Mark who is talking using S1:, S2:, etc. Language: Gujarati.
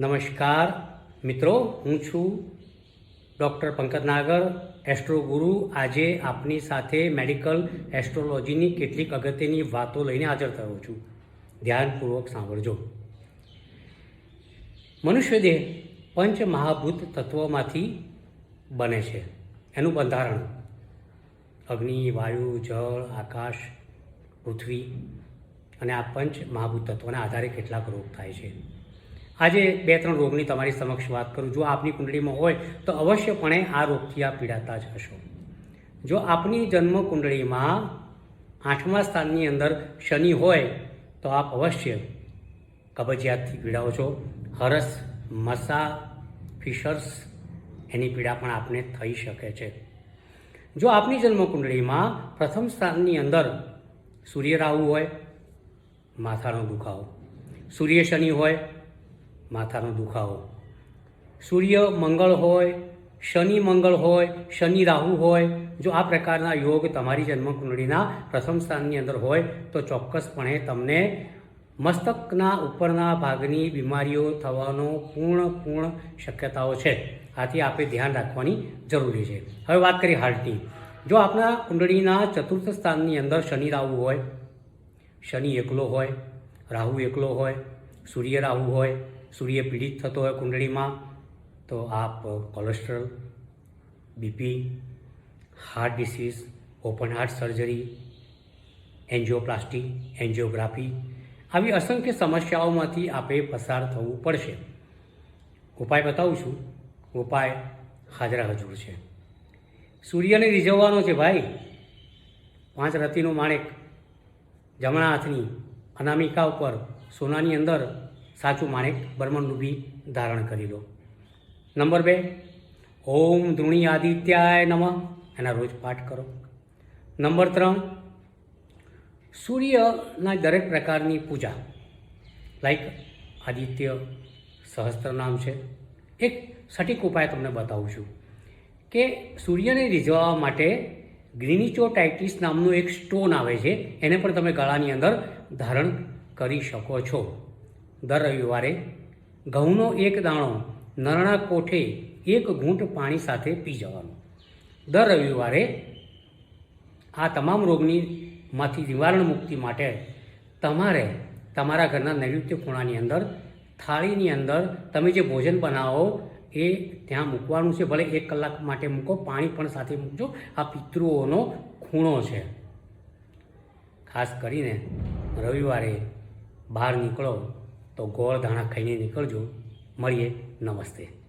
S1: નમસ્કાર. મિત્રો, હું છું ડૉક્ટર પંકજ નાગર, એસ્ટ્રો ગુરુ. આજે આપની સાથે મેડિકલ એસ્ટ્રોલોજીની કેટલીક અગત્યની વાતો લઈને હાજર થયો છું. ધ્યાનપૂર્વક સાંભળજો. મનુષ્ય દેહ પંચ મહાભૂત તત્વોમાંથી બને છે. એનું બંધારણ અગ્નિ, વાયુ, જળ, આકાશ, પૃથ્વી અને આ પંચ મહાભૂત તત્વોના આધારે કેટલાક રોગ થાય છે. આજે બે ત્રણ રોગની તમારી સમક્ષ વાત કરું. જો આપની કુંડળીમાં હોય તો અવશ્યપણે આ રોગથી આ પીડાતા જ હશો. જો આપની જન્મ કુંડળીમાં આઠમા સ્થાનની અંદર શનિ હોય તો આપ અવશ્ય કબજિયાતથી પીડાઓ છો. હરસ, મસા, ફિશર્સ, એની પીડા પણ આપને થઈ શકે છે. જો આપની જન્મ કુંડળીમાં પ્રથમ સ્થાનની અંદર સૂર્ય રાહુ હોય, માથાનો દુખાવો. સૂર્ય શનિ હોય માથાનો દુખાવો. સૂર્ય મંગળ હોય, શનિ મંગળ હોય, શનિ રાહુ હોય, જો આ પ્રકારના યોગ તમારી જન્મકુંડળીના પ્રથમ સ્થાનની અંદર હોય, તો ચોક્કસપણે તમને મસ્તકના ઉપરના ભાગની બીમારીઓ થવાનો પૂર્ણ પૂર્ણ શક્યતાઓ છે. આથી આપણે ધ્યાન રાખવાની જરૂરી છે. હવે વાત કરીએ હાર્ટની જો આપણા કુંડળીના ચતુર્થ સ્થાનની અંદર શનિ રાહુ હોય, શનિ એકલો હોય, રાહુ એકલો હોય, સૂર્ય રાહુ હોય સૂર્ય પીડિત થતો હોય કુંડળીમાં, તો આપ cholesterol, BP, heart disease, open heart surgery, angioplasty, angiography આવી અસંખ્ય સમસ્યાઓમાંથી આપે પસાર થવું પડશે. ઉપાય બતાવું છું. ઉપાય હાજરા હજુર છે. સૂર્યને રીઝવવાનો છે ભાઈ. પાંચ રતિનું માણેક જમણા હાથની અનામિકા ઉપર સોનાની અંદર સાચું માણેક બર્મનનું બી ધારણ કરી લો. નંબર બે, ઓમ ધૃણી આદિત્યાય નમઃ. એના રોજ પાઠ કરો. નંબર ત્રણ, સૂર્યના દરેક પ્રકારની પૂજા. લાઈક આદિત્ય સહસ્ત્ર નામ છે. એક સટીક ઉપાય તમને બતાવું છું કે સૂર્યને રીઝવવા માટે ગ્રીનિચોટાઇટિસ નામનું એક સ્ટોન આવે છે. એને પણ તમે ગળાની અંદર ધારણ કરી શકો છો. દર રવિવારે ઘઉંનો એક દાણો નરણા કોઠે એક ઘૂંટ પાણી સાથે પી જવાનું. દર રવિવારે આ તમામ રોગની માંથી નિવારણ મુક્તિ માટે તમારે તમારા ઘરના નૈઋત્ય ખૂણાની અંદર, થાળીની અંદર તમે જે ભોજન બનાવો એ ત્યાં મૂકવાનું છે. ભલે એક કલાક માટે મૂકો, પાણી પણ સાથે મૂકજો. આ પિતૃઓનો ખૂણો છે. ખાસ કરીને રવિવારે બહાર નીકળો તો ગોળ ધાણા ખાઈને નીકળજો. મળીએ. નમસ્તે.